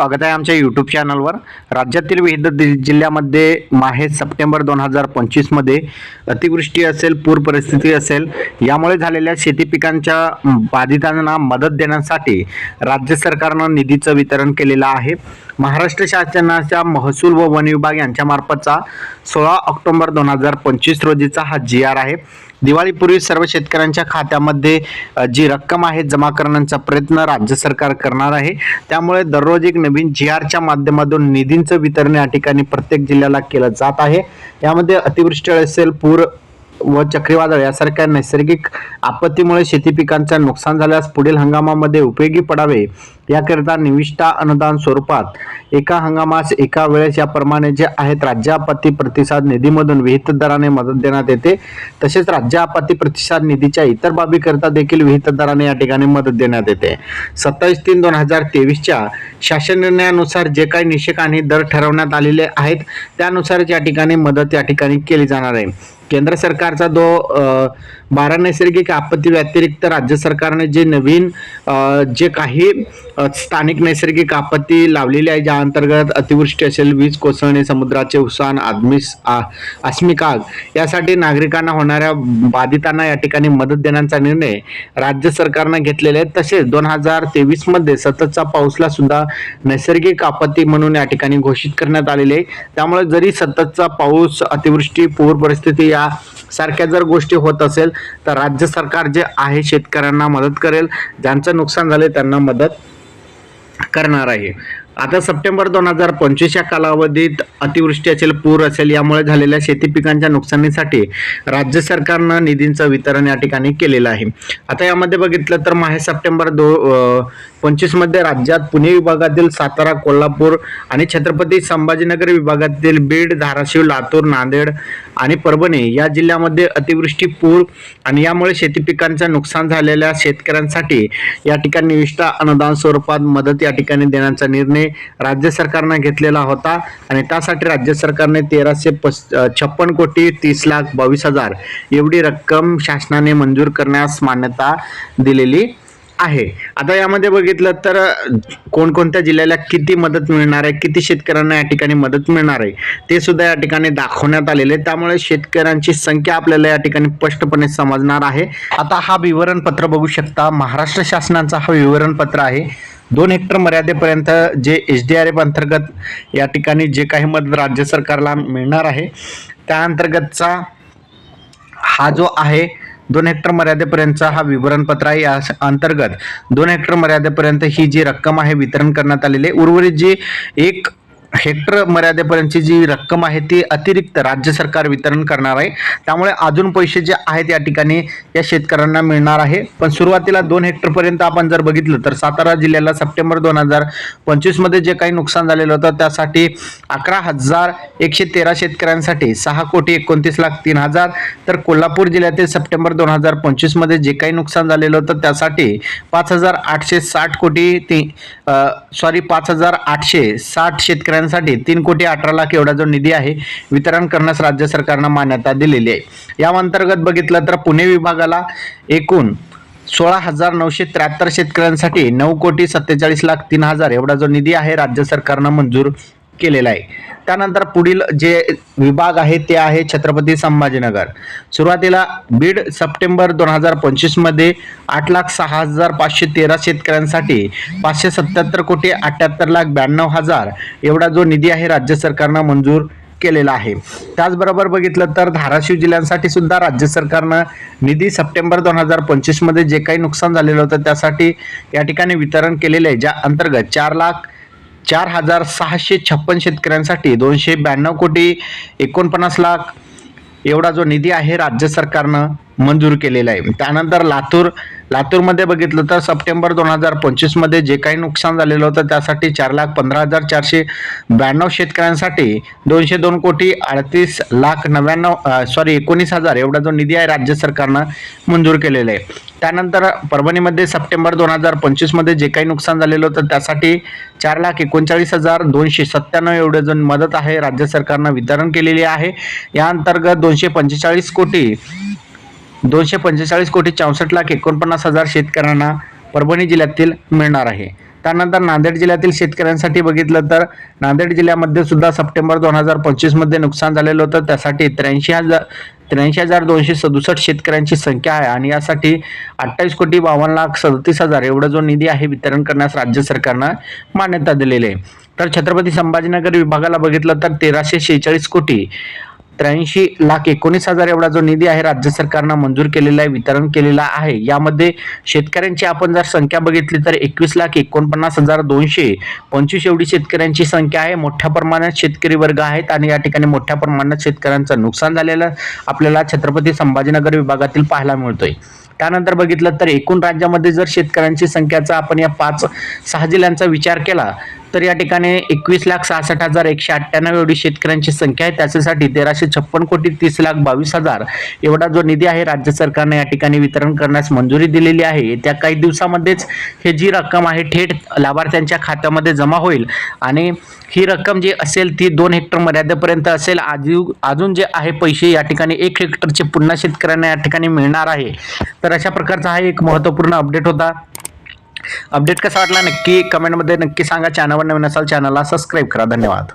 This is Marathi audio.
स्वागत आहे आमच्या यूट्यूब चॅनलवर राज्यातील विविध दि- जिल्ह्यामध्ये माहे सप्टेंबर दोन हजार पंचवीसमध्ये अतिवृष्टी असेल पूर परिस्थिती असेल यामुळे झालेल्या शेती पिकांच्या बाधितांना मदत देण्यासाठी राज्य सरकारनं निधीचं वितरण केलेलं आहे. महाराष्ट्र शासनाच्या महसूल व वन विभाग यांच्यामार्फतचा सोळा ऑक्टोबर दोन हजार पंचवीस रोजीचा हा जी आर आहे. दिवाळीपूर्वी सर्व शेतकऱ्यांच्या खात्यामध्ये जी रक्कम आहे जमा करण्याचा प्रयत्न राज्य सरकार करणार आहे. त्यामुळे दररोज एक नवीन जी आरच्या माध्यमातून निधींचं वितरण या ठिकाणी प्रत्येक जिल्ह्याला केलं जात आहे. यामध्ये अतिवृष्टी असेल पूर व चक्रीवादळ यासारख्या नैसर्गिक आपत्तीमुळे शेती पिकांचं नुकसान झाल्यास पुढील हंगामामध्ये उपयोगी पडावे याकरिता निविष्ठा अनुदान स्वरूपात एका हंगामास एका वेळेस याप्रमाणे जे आहेत राज्य आपत्ती प्रतिसाद निधीमधून विहित दराने मदत देण्यात येते. तसेच राज्य आपत्ती प्रतिसाद निधीच्या इतर बाबीकरिता देखील विहित दराने या ठिकाणी मदत देण्यात येते. सत्तावीस तीन दोन हजार तेवीसच्या शासन निर्णयानुसार जे काही निषेक आणि दर ठरवण्यात आलेले आहेत त्यानुसारच या ठिकाणी मदत या ठिकाणी केली जाणार आहे. केंद्र सरकारचा जो बारा नैसर्गिक आपत्ती व्यतिरिक्त राज्य सरकारने जे नवीन जे काही स्थानिक नैसर्गिक आपत्ती लावलेली आहे ज्या अंतर्गत अतिवृष्टी असेल वीज कोसळणे समुद्राचे उसान आदमिस आ- आग यासाठी नागरिकांना होणाऱ्या बाधितांना या ठिकाणी मदत देण्याचा निर्णय राज्य सरकारनं घेतलेले आहे. तसेच दोन हजार तेवीसमध्ये सततचा पाऊसला सुद्धा नैसर्गिक आपत्ती म्हणून या ठिकाणी घोषित करण्यात आलेले आहे. त्यामुळे जरी सततचा पाऊस अतिवृष्टी पूर परिस्थिती या सारख्या जर गोष्टी होत असेल तर राज्य सरकार जे आहे शेतकऱ्यांना मदत करेल. ज्यांचं नुकसान झाले त्यांना मदत करणार आहे. आता सप्टेंबर दोन हजार पंचवीस या कालावधीत अतिवृष्टी असेल पूर असेल यामुळे झालेल्या शेती पिकांच्या नुकसानीसाठी राज्य सरकारनं निधींचं वितरण या ठिकाणी केलेलं आहे. आता यामध्ये बघितलं तर माहे सप्टेंबर दो पंचवीसमध्ये राज्यात पुणे विभागातील सातारा कोल्हापूर आणि छत्रपती संभाजीनगर विभागातील बीड धाराशिव लातूर नांदेड आणि परभणी या जिल्ह्यामध्ये अतिवृष्टी पूर आणि यामुळे शेती पिकांचं नुकसान झालेल्या शेतकऱ्यांसाठी या ठिकाणी निविष्ठा अनुदान स्वरूपात मदत या ठिकाणी देण्याचा निर्णय राज्य सरकारनं घेतलेला होता. आणि त्यासाठी राज्य सरकारने तेराशे पस छप्पन कोटी तीस लाख बावीस हजार एवढी रक्कम शासनाने मंजूर करण्यास मान्यता दिलेली आहे. आता यामध्ये बघितलं तर कोणकोणत्या जिल्ह्याला किती मदत मिळणार आहे किती शेतकऱ्यांना या ठिकाणी मदत मिळणार आहे ते सुद्धा या ठिकाणी दाखवण्यात आलेले आहे. त्यामुळे शेतकऱ्यांची संख्या आपल्याला या ठिकाणी स्पष्टपणे समजणार आहे. आता हा विवरणपत्र बघू शकता. महाराष्ट्र शासनाचा हा विवरणपत्र आहे. दोन हेक्टर मर्यादेपर्यंत जे एच डी आर एफ अंतर्गत या ठिकाणी जे काही मदत राज्य सरकारला मिळणार आहे त्या अंतर्गतचा हा जो आहे दोन हेक्टर मर्यादेपर्यंतचा हा विवरणपत्र आहे. या अंतर्गत दोन हेक्टर मर्यादेपर्यंत ही जी रक्कम आहे वितरण करण्यात आलेली आहे. उर्वरित जी एक हेक्टर मर्यादेपर्यंतची जी रक्कम आहे ती अतिरिक्त राज्य सरकार वितरण करणार आहे. त्यामुळे अजून पैसे जे आहेत या ठिकाणी या शेतकऱ्यांना मिळणार आहे. पण सुरुवातीला दोन हेक्टरपर्यंत आपण जर बघितलं तर सातारा जिल्ह्याला सप्टेंबर दोन हजार पंचवीसमध्ये जे काही नुकसान झालेलं होतं त्यासाठी अकरा हजार एकशे तेरा शेतकऱ्यांसाठी सहा कोटी एकोणतीस लाख तीन हजार. तर कोल्हापूर जिल्ह्यातील सप्टेंबर दोन हजार पंचवीसमध्ये जे काही नुकसान झालेलं होतं त्यासाठी पाच हजार आठशे साठ कोटी ते सॉरी पाच हजार आठशे साठ शेतकऱ्यांसाठी तीन कोटी अठरा लाख एवढा जो निधी आहे वितरण करण्यास राज्य सरकारनं मान्यता दिलेली आहे. या अंतर्गत बघितलं तर पुणे विभागाला एकूण सोळा हजार नऊशे त्र्याहत्तर शेतकऱ्यांसाठी नऊ कोटी सत्तेचाळीस लाख तीन हजार एवढा जो निधी आहे राज्य सरकारनं मंजूर केलेला आहे. त्यानंतर पुढील जे विभाग आहे ते आहे छत्रपती संभाजीनगर. सुरुवातीला बीड सप्टेंबर दोन हजार पंचवीसमध्ये आठ लाख सहा हजार पाचशे तेरा शेतकऱ्यांसाठी पाचशे सत्याहत्तर कोटी अठ्याहत्तर लाख ब्याण्णव हजार एवढा जो निधी आहे राज्य सरकारनं मंजूर केलेला आहे. त्याचबरोबर बघितलं तर धाराशिव जिल्ह्यांसाठी सुद्धा राज्य सरकारनं निधी सप्टेंबर दोन हजार पंचवीसमध्ये जे काही नुकसान झालेलं होतं त्यासाठी या ठिकाणी वितरण केलेलं आहे ज्या अंतर्गत चार लाख चार हजार सहाशे छप्पन शेतकऱ्यांसाठी दोनशे ब्याण्णव कोटी एकोणपन्नास लाख एवढा जो निधी आहे राज्य सरकारनं मंजूर केलेला आहे. त्यानंतर लातूर लातूरमध्ये बघितलं तर सप्टेंबर दोन हजार पंचवीसमध्ये जे काही नुकसान झालेलं होतं त्यासाठी चार लाख पंधरा हजार चारशे ब्याण्णव शेतकऱ्यांसाठी दोनशे दोन कोटी अडतीस लाख नव्याण्णव सॉरी एकोणीस हजार एवढा जो निधी आहे राज्य सरकारनं मंजूर केलेला आहे. त्यानंतर परभणीमध्ये सप्टेंबर दोन हजार पंचवीसमध्ये जे काही नुकसान झालेलं होतं त्यासाठी चार लाख एकोणचाळीस हजार दोनशे सत्त्याण्णव एवढे जो मदत आहे राज्य सरकारनं वितरण केलेली आहे. या अंतर्गत दोनशे पंचेचाळीस कोटी दोनशे पंचेचाळीस कोटी चौसष्ट लाख एकोणपन्नास हजार शेतकऱ्यांना परभणी जिल्ह्यातील मिळणार आहे. त्यानंतर नांदेड जिल्ह्यातील शेतकऱ्यांसाठी बघितलं तर नांदेड जिल्ह्यामध्ये सुद्धा सप्टेंबर दोन हजार पंचवीसमध्ये नुकसान झालेलं होतं. त्यासाठी त्र्याऐंशी हजार त्र्याऐंशी हजार दोनशे सदुसष्ट शेतकऱ्यांची संख्या आहे आणि यासाठी अठ्ठावीस कोटी बावन्न लाख सदतीस हजार एवढा जो निधी आहे वितरण करण्यास राज्य सरकारनं मान्यता दिलेली आहे. तर छत्रपती संभाजीनगर विभागाला बघितलं तर तेराशे शेहेचाळीस कोटी त्र्याऐंशी लाख एकोणीस हजार एवढा जो निधी आहे राज्य सरकारनं मंजूर केलेला आहे वितरण केलेला आहे. यामध्ये शेतकऱ्यांची आपण जर संख्या बघितली तर एकवीस लाख एकोणपन्नास हजार दोनशे पंचवीस एवढी शेतकऱ्यांची संख्या आहे. मोठ्या प्रमाणात शेतकरी वर्ग आहेत आणि या ठिकाणी मोठ्या प्रमाणात शेतकऱ्यांचं नुकसान झालेलं आपल्याला छत्रपती संभाजीनगर विभागातील पाहायला मिळतोय. त्यानंतर बघितलं तर एकूण राज्यामध्ये जर शेतकऱ्यांची संख्याचा आपण या पाच सहा जिल्ह्यांचा विचार केला तर या ठिकाणी एकवीस लाख सहासष्ट हजार एकशे अठ्ठ्याण्णव एवढी शेतकऱ्यांची संख्या आहे. त्याच्यासाठी तेराशे छप्पन कोटी तीस लाख बावीस हजार एवढा जो निधी आहे राज्य सरकारने या ठिकाणी वितरण करण्यास मंजुरी दिलेली आहे. त्या काही दिवसामध्येच हे जी रक्कम आहे थेट लाभार्थ्यांच्या खात्यामध्ये जमा होईल. आणि ही रक्कम जी असेल ती दोन हेक्टर मर्यादेपर्यंत असेल. आजू अजून जे आहे पैसे या ठिकाणी एक हेक्टरचे पुन्हा शेतकऱ्यांना या ठिकाणी मिळणार आहे. तर अशा प्रकारचा हा एक महत्त्वपूर्ण अपडेट होता. अपडेट कसा वाटला नक्की कमेंटमध्ये नक्की सांगा. चॅनलवर नवीन असाल चॅनलला सबस्क्राईब करा. धन्यवाद.